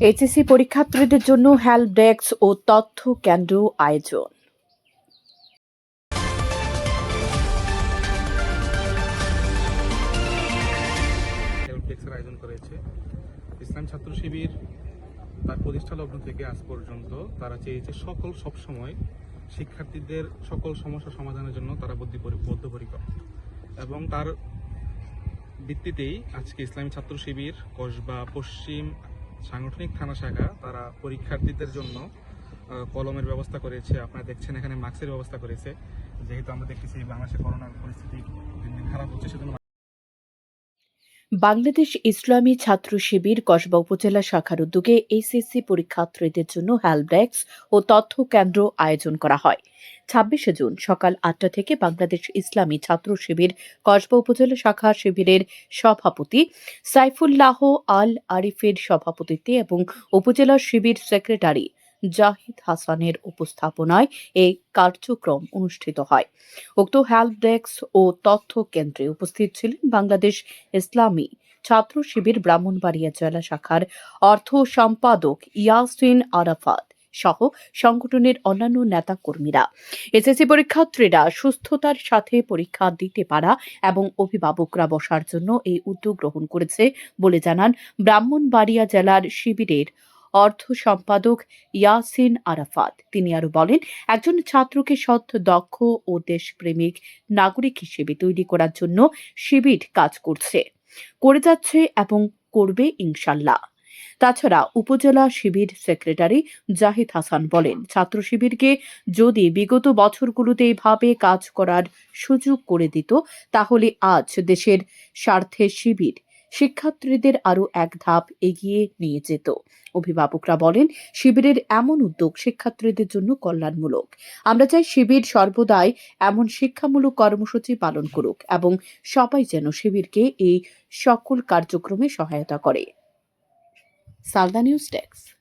HSC পরীক্ষার্থীদের জন্য help desk ও তথ্য কেন্দ্র আয়োজন। আয়োজন করেছে। ইসলাম ছাত্র শিবির, তার প্রতিষ্ঠা লগ্ন থেকে আজ পর্যন্ত তারা চেয়েছে সকল সবসময় শিক্ষার্থীদের সকল সমস্যা সমাধানের জন্য তারা বদ্ধপরি- বদ্ধপরিকর। এবং তার ভিত্তিতেই আজকে ইসলামী ছাত্র শিবির, কসবা, পশ্চিম সাংগঠনিক থানা শাখা, তারা পরীক্ষার্থীদের জন্য কলমের ব্যবস্থা করেছে। আপনারা দেখছেন এখানে মাস্কের ব্যবস্থা করেছে। যেহেতু আমরা দেখতেছি বাংলাদেশে করোনার পরিস্থিতি দিন দিন খারাপ হচ্ছে, সেজন্য বাংলাদেশ ইসলামী ছাত্র শিবির কসবা উপজেলা শাখার উদ্যোগে এইচএসসি পরীক্ষার্থীদের জন্য হেল্প ডেস্ক ও তথ্য কেন্দ্র আয়োজন করা হয়। ছাব্বিশে জুন সকাল আটটা থেকে বাংলাদেশ ইসলামী ছাত্র শিবির কসবা উপজেলা শাখা শিবিরের সভাপতি সাইফুল্লাহ আল আরিফের সভাপতিত্বে এবং উপজেলা শিবির সেক্রেটারি জাহিদ হাসানের উপস্থাপনায় এই কার্যক্রম অনুষ্ঠিত হয়। উক্ত হেল্প ডেস্ক ও তথ্য কেন্দ্রে উপস্থিত ছিলেন বাংলাদেশ ইসলামী ছাত্র শিবির ব্রাহ্মণবাড়িয়া জেলা শাখার অর্থ সম্পাদক ইয়াসিন আরাফাত সহ সংগঠনের অন্যান্য নেতাকর্মীরা। এসএসসি পরীক্ষার্থীরা সুস্থতার সাথে পরীক্ষা দিতে পারা এবং অভিভাবকরা বসার জন্য এই উদ্যোগ গ্রহণ করেছে বলে জানান ব্রাহ্মণবাড়িয়া জেলার শিবিরের অর্থ সম্পাদক ইয়াসিন আরাফাত। তিনি আরও বলেন, একজন ছাত্রকে সৎ, দক্ষ ও দেশপ্রেমিক নাগরিক হিসেবে তৈরি করার জন্য শিবির কাজ করছে, করে যাচ্ছে এবং করবে ইনশাল্লাহ তাছাড়া উপজেলা শিবির সেক্রেটারি জাহিদ হাসান বলেন, ছাত্র শিবিরকে যদি বিগত বছরগুলোতে এভাবে কাজ করার সুযোগ করে দিত, তাহলে আজ দেশের স্বার্থে শিবির শিক্ষার্থীদের আরও এক ধাপ এগিয়ে নিয়ে যেত। অভিভাবকরা বলেন, শিবিরের এমন উদ্যোগ শিক্ষার্থীদের জন্য কল্যাণমূলক। আমরা চাই শিবির সর্বদাই এমন শিক্ষামূলক কর্মসূচি পালন করুক এবং সবাই যেন শিবিরকে এই সকল কার্যক্রমে সহায়তা করে। Salda news desk.